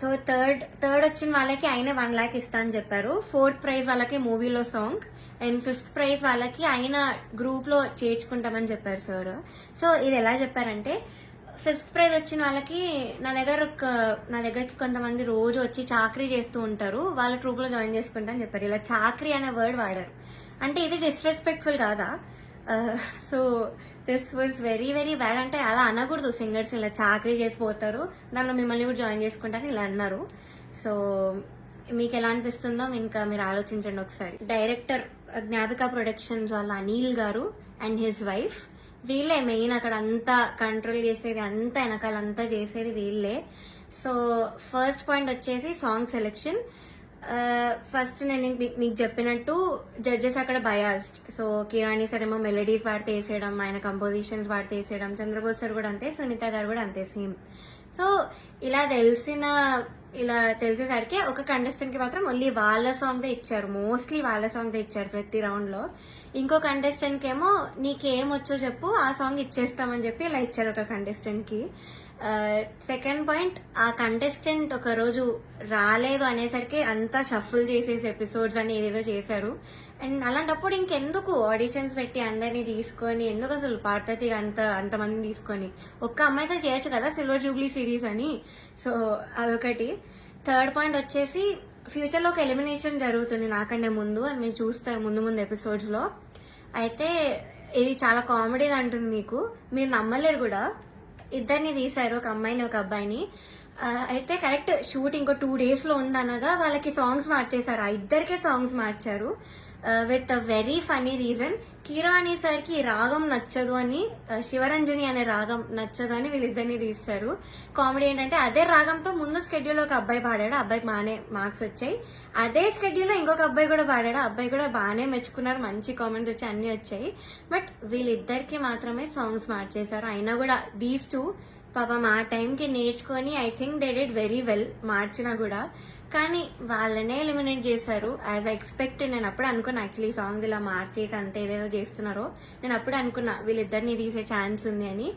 So third third వచ్చిన వాళ్ళకి ఆయన వన్ ల్యాక్ ఇస్తా అని చెప్పారు. ఫోర్త్ ప్రైజ్ వాళ్ళకి మూవీలో సాంగ్ అండ్ ఫిఫ్త్ ప్రైజ్ వాళ్ళకి ఆయన గ్రూప్లో చేర్చుకుంటామని చెప్పారు సార్ సో ఇది ఎలా చెప్పారంటే ఫిఫ్త్ ప్రైజ్ వచ్చిన వాళ్ళకి నా దగ్గర ఒక- నా దగ్గరకి కొంతమంది రోజు వచ్చి చాకరీ చేస్తూ ఉంటారు. వాళ్ళ ట్రూప్లో జాయిన్ చేసుకుంటా అని చెప్పారు. ఇలా చాకరీ అనే వర్డ్ వాడారు. అంటే ఇది డిస్రెస్పెక్ట్ఫుల్ కాదా? So this was very very bad అంటే అలా అనకూడదు సింగర్స్ ఇలా చాకరీ చేసిపోతారు. దానిలో మిమ్మల్ని కూడా జాయిన్ చేసుకుంటారు ఇలా అన్నారు. సో మీకు ఎలా అనిపిస్తుందో ఇంకా మీరు ఆలోచించండి ఒకసారి. డైరెక్టర్ జ్ఞాపిక ప్రొడక్షన్స్ వాళ్ళ అనిల్ గారు అండ్ హిజ్ వైఫ్ వీళ్ళే మెయిన్ అక్కడ అంతా కంట్రోల్ చేసేది అంతా వెనకాలంతా చేసేది వీళ్ళే. సో ఫస్ట్ పాయింట్ వచ్చేసి సాంగ్ సెలెక్షన్ ఫస్ట్ నేను మీకు- మీకు చెప్పినట్టు జడ్జెస్ అక్కడ బయాస్డ్ సో కిరాణి సార్ ఏమో మెలడీస్ వాడితే వేసేయడం ఆయన కంపోజిషన్స్ వాడితే వేసేయడం చంద్రబోస్ సార్ కూడా అంతే సునీత గారు కూడా అంతే సేమ్ సో ఇలా తెలిసిన ఇలా తెలిసేసరికి ఒక కంటెస్టెంట్కి మాత్రం ఓన్లీ వాళ్ళ సాంగ్ ఇచ్చారు. మోస్ట్లీ వాళ్ళ సాంగ్ ఇచ్చారు ప్రతి రౌండ్లో. ఇంకో కంటెస్టెంట్కి ఏమో నీకేం వచ్చో చెప్పు ఆ సాంగ్ ఇచ్చేస్తామని చెప్పి ఇలా ఇచ్చారు ఒక కంటెస్టెంట్కి. సెకండ్ పాయింట్ ఆ కంటెస్టెంట్ ఒక రోజు రాలేదు అనేసరికి అంతా షఫుల్ చేసేసి ఎపిసోడ్స్ అని ఏదేదో చేశారు. అండ్ అలాంటప్పుడు ఇంకెందుకు ఆడిషన్స్ పెట్టి అందరినీ తీసుకొని ఎందుకు అసలు పార్వతి అంత అంతమందిని తీసుకొని? ఒక్క అమ్మాయితో చేయొచ్చు కదా సిల్వర్ జూబ్లీ సిరీస్ అని? సో అదొకటి. థర్డ్ పాయింట్ వచ్చేసి ఫ్యూచర్లో ఒక ఎలిమినేషన్ జరుగుతుంది నాకంటే ముందు అని మేము చూస్తారు ముందు ముందు ఎపిసోడ్స్లో అయితే ఇది చాలా కామెడీగా అంటుంది మీకు. మీరు నమ్మలేరు కూడా. ఇద్దరిని తీశారు ఒక అమ్మాయిని ఒక అబ్బాయిని. అయితే కరెక్ట్. షూట్ ఇంకో టూ డేస్లో ఉందనగా వాళ్ళకి సాంగ్స్ మార్చేశారు. ఆ ఇద్దరికే సాంగ్స్ మార్చారు. With a very funny reason. Keeravani అనేసరికి రాగం నచ్చదు అని శివరంజని అనే రాగం నచ్చదు అని వీళ్ళిద్దరిని తీస్తారు కామెడీ ఏంటంటే అదే రాగంతో ముందు స్కెడ్యూల్ ఒక అబ్బాయి పాడాడు. అబ్బాయికి బాగానే మార్క్స్ వచ్చాయి. అదే స్కెడ్యూల్లో ఇంకొక అబ్బాయి కూడా పాడాడు. ఆ అబ్బాయి కూడా బాగానే మెచ్చుకున్నారు. మంచి కామెంట్స్ వచ్చి అన్నీ వచ్చాయి. బట్ వీళ్ళిద్దరికి మాత్రమే సాంగ్స్ మార్చేశారు. అయినా కూడా దీస్ టూ పాపం ఆ టైంకి నేర్చుకొని I think they did very well మార్చినా కూడా. కానీ వాళ్ళనే ఎలిమినేట్ చేశారు. యాజ్ ఎక్స్పెక్ట్ నేను అప్పుడు అనుకున్నా యాక్చువల్లీ సాంగ్ ఇలా మార్చేసి అంత ఏదేదో చేస్తున్నారో. నేను అప్పుడు అనుకున్నా వీళ్ళిద్దరిని తీసే ఛాన్స్ ఉంది అని.